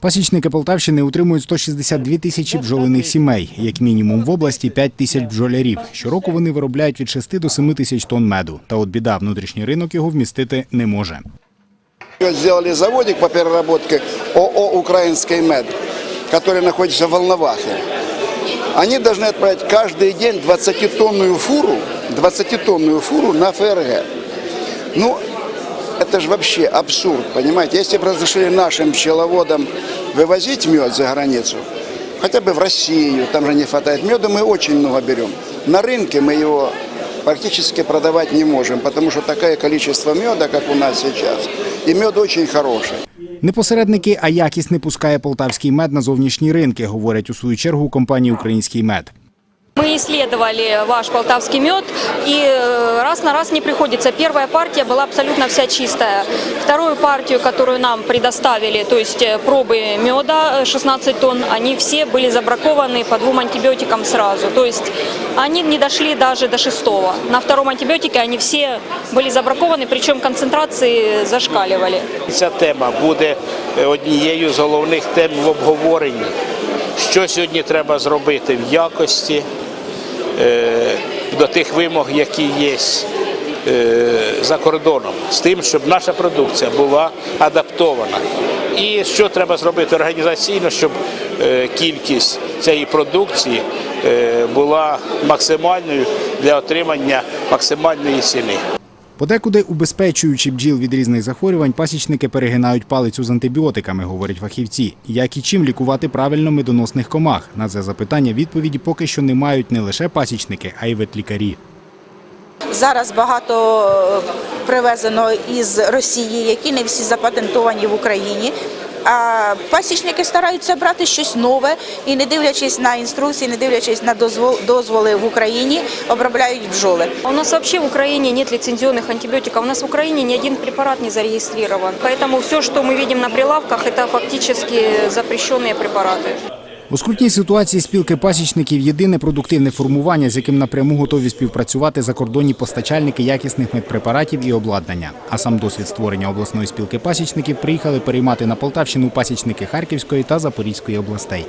Пасічники Полтавщини утримують 162 тисячі бджолиних сімей, як мінімум в області 5 тисяч бджолярів. Щороку вони виробляють від 6 до 7 тисяч тонн меду. Та от біда, внутрішній ринок його вмістити не може. Сделали заводик по переработке ООО «Украинский мед», который находится в Волновахе. Они должны отправить каждый день 20-тонную фуру, 20-тонную фуру на ФРГ. Ну, это же вообще абсурд, понимаете? Если бы разрешили нашим пчеловодам вывозить мед за границу, хотя бы в Россию, там же не хватает меда, мы очень много берем. На рынке мы его практически продавать не можем, потому что такое количество меда, как у нас сейчас, и мед очень хороший. Не посередники, а якість не пускає полтавський мед на зовнішні ринки, говорять у свою чергу компанії Український мед. Мы исследовали ваш полтавский мед, и э, раз на раз не приходится. Первая партия была абсолютно вся чистая. Вторую партию, которую нам предоставили, то есть э, пробы меда э, 16 тонн, они все были забракованы по двум антибиотикам сразу. То есть они не дошли даже до шестого. На втором антибиотике они все были забракованы, причем концентрации зашкаливали. Ця тема буде е, однією з головних тем в обговоренні. Що сьогодні треба зробити в якості е, до тих вимог, які є е, за кордоном, з тим, щоб наша продукція була адаптована. І що треба зробити організаційно, щоб е, кількість цієї продукції е, була максимальною для отримання максимальної ціни. Подекуди, убезпечуючи бджіл від різних захворювань, пасічники перегинають палицю з антибіотиками, говорять фахівці. Як і чим лікувати правильно медоносних комах? На це запитання відповіді поки що не мають не лише пасічники, а й ветлікарі. Зараз багато е, привезено із Росії, які не всі запатентовані в Україні. А пасічники стараються брати щось нове і, не дивлячись на інструкції, не дивлячись на дозвол- дозволи в Україні, обробляють бджоли. У нас вообще в Украине нет лицензионных антибиотиков. У нас в Украине ни один препарат не зарегистрирован. Поэтому все, что мы видим на прилавках, это фактически запрещенные препараты. У скрутній ситуації спілки пасічників єдине продуктивне формування, з яким напряму готові співпрацювати закордонні постачальники якісних медпрепаратів і обладнання. А сам досвід створення обласної спілки пасічників приїхали переймати на Полтавщину пасічники Харківської та Запорізької областей.